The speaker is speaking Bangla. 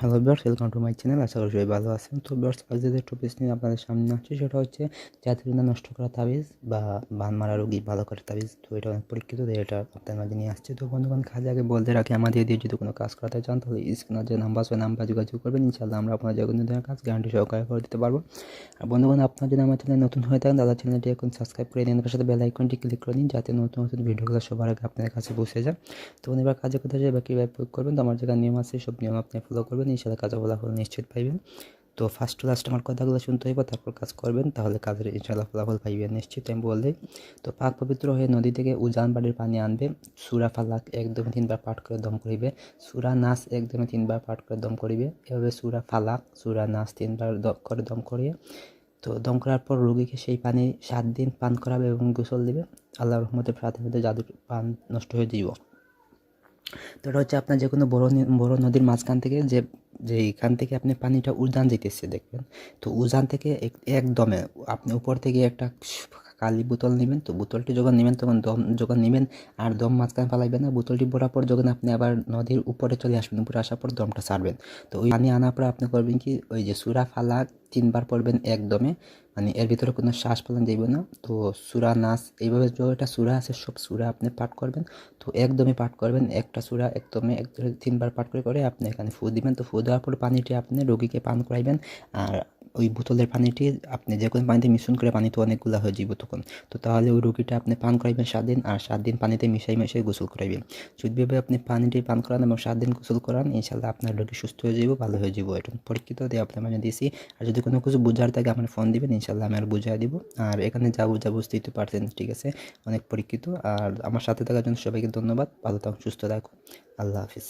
Hello viewers welcome to my channel আশা করি সবাই ভালো আছেন। তো বিয়ার্স আজ যে টপিক নিয়ে আপনাদের সামনে আসছে, সেটা হচ্ছে জাতির নষ্ট করা তাবিজ বা বান মারা রোগী ভালো করা তাবিজ। তো এটা অনেক পরীক্ষিত এটা আপনাদের মাঝে নিয়ে আসছে। তো বন্ধুগণ কাজ আগে বলতে রাখি, আমাদের দিয়ে যদি কোনো কাজ করাতে চান, তাহলে স্ক্রিনের যে নাম্বার আছে নাম্বার যোগাযোগ করবেন। ইনশাল্লাহ আমরা আপনার যে ধরনের কাজ গ্যারান্টি সহকারে করে দিতে পারব। আর বন্ধুগণ, আপনার যদি আমার চ্যানেল নতুন হয়ে থাকেন, তাহলে চ্যানেলটি এখন সাবস্ক্রাইব করে দিন। সাথে বেল আইকনটি ক্লিক করে দিন, যাতে নতুন নতুন ভিডিওগুলো সবার আগে আপনাদের কাছে পৌঁছে যায়। তো এবার কাজে কোথায় যাবে কীভাবে প্রয়োগ করবেন, তো আমার যেখানে নিয়ম আছে, সব নিয়ম আপনি ফলো করবেন। ইনশাল্লাহ কাজে ফলাফল নিশ্চিত পাইবেন। তো ফার্স্ট টু লাস্ট আমার কথাগুলো শুনতে হইব, তারপর কাজ করবেন, তাহলে কাজের ইনশাল্লাহ ফলাফল পাইবেন, নিশ্চিত আমি বললেই তো পাক পবিত্র হয়ে নদী থেকে উজান বাড়ির পানি আনবে, সুরা ফালাক একদমে তিনবার পাঠ করে দম করিবে, সুরা নাচ একদমে তিনবার পাঠ করে দম করিবে, এভাবে সুরা ফালাক, সুরা নাচ তিনবার করে দম করিয়ে, তো দম করার পর রোগীকে সেই পানি সাত দিন পান করাবে এবং গোসল দিবে আল্লাহ রহমতে প্রাথমিক জাদুর পান নষ্ট হয়ে দিব তো এটা হচ্ছে আপনার যে কোনো বড় বড় নদীর মাঝখান থেকে যে যে এখান থেকে আপনি পানিটা উজান যেতেছে দেখবেন, তো উজান থেকে একদমে আপনি উপর থেকে একটা কালি বোতল নেবেন, তো বোতলটি যখন নেবেন তখন দম যখন নেবেন আর দম মাঝখানে ফালাইবেন না, বোতলটি ভরার পর যখন আপনি আবার নদীর উপরে চলে আসবেন, উপরে আসার পর দমটা ছাড়বেন তো ওই পানি আনার পর আপনি করবেন কি, ওই যে সুরা ফালা তিনবার পড়বেন একদমে মানে এর ভিতরে কোনো শ্বাস ফেলান যাইব না। তো সুরা নাচ এইভাবে যটা সুরা আছে সব সুরা আপনি পাঠ করবেন, তো একদমই পাঠ করবেন, একটা সুরা একদমে এক তিনবার পাঠ করে করে আপনি এখানে ফু দিবেন। তো ফু দেওয়ার পর পানিটি আপনি রোগীকে পান করাইবেন, আর ওই বোতলের পানিটি আপনি যে কোনো পানিতে মিশ্রণ করে পানি তো অনেকগুলো হয়ে যাবে তখন। তো তাহলে ওই রুগীটা আপনি পান করাইবেন সাত দিন, আর সাত দিন পানিতে মিশাই মিশাই গোসল করাইবেন। যদিভাবে আপনি পানিটি পান করান এবং সাত দিন গোসল করান ইনশাল্লাহ আপনার রোগী সুস্থ হয়ে যাব ভালো হয়ে যাব এটা পরীক্ষিত দিয়ে আপনার মানে দিয়েছি আর যদি কোনো কিছু বোঝার থাকে আমার ফোন দিবেন ইনশাল্লাহ আমি আর বুঝাই দিব। আর এখানে যা বুঝা বুঝতেই তো পারছেন, ঠিক আছে? অনেক পরীক্ষিত। আর আমার সাথে থাকার জন্য সবাইকে ধন্যবাদ। ভালো থাকুন, সুস্থ থাকুন। আল্লাহ হাফিজ।